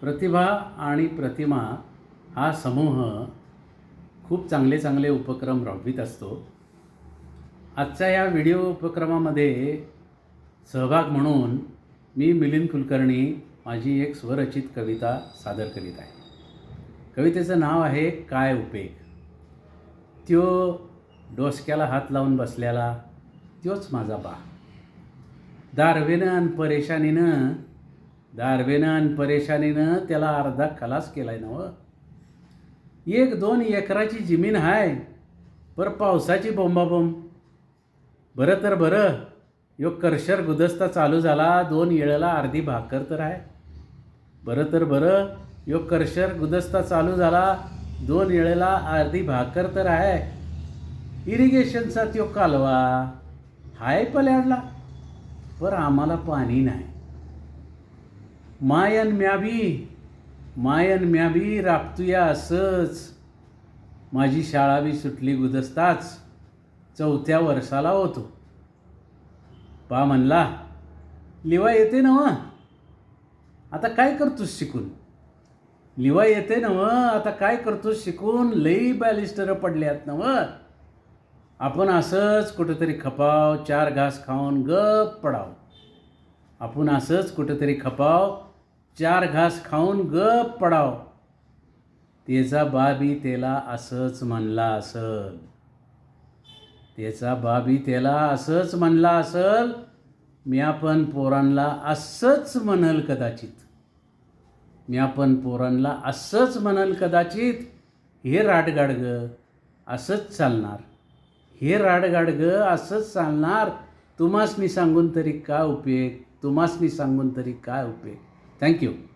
प्रतिभा आणि प्रतिमा हा समूह खूप चांगले चांगले उपक्रम राबवित असतो. आजच्या या व्हिडिओ उपक्रमामध्ये सहभाग म्हणून मी मिलिंद कुलकर्णी माझी एक स्वरचित कविता सादर करीत आहे. कवितेचं नाव आहे काय उपेग? त्यो डोसक्याला हात लावून बसल्याला त्योच माझा बा. दारवेनं आणि परेशानीनं दारवेनं आणि परेशानीनं त्याला अर्धा खलास केला आहे ना एक दोन एकराची जमीन आहे पर पावसाची बोंबाबोंब. बरं तर बरं यो कर्शर गुदस्ता चालू झाला दोन येळेला अर्धी भाकर तर आहे बरं तर बरं यो कर्शर गुदस्ता चालू झाला दोन येळेला अर्धी भाकर तर आहे इरिगेशनचा त्यो कालवा हाय पल्याडला पर आम्हाला पाणी नाही. मायन म्याबी मायन म्याबी राबतूया असंच. माझी शाळा बी सुटली गुदस्ताच. चौथ्या वर्षाला होतो. पा म्हणला लिवा येते ना आता काय करतोस शिकून? लिवा येते नव आता काय करतोस शिकून? लई बॅलिस्टर पडल्यात नव आपण असंच कुठंतरी खपाव चार घास खाऊन गप पडाव. आपण असंच कुठंतरी खपाव चार घास खाऊन गप पडाव. त्याचा बाबी त्याला असंच म्हणला असल. त्याचा बाबी त्याला असंच म्हणला असल. मी आपण पोरांना असंच म्हणल कदाचित. मी आपण पोरांना असंच म्हणल कदाचित. हे राडगाडगं असंच चालणार. हे राडगाडगं असंच चालणार. तुम्हासनी सांगून तरी काय उपयोग? तुम्हासनी सांगून तरी काय उपयोग? Thank you.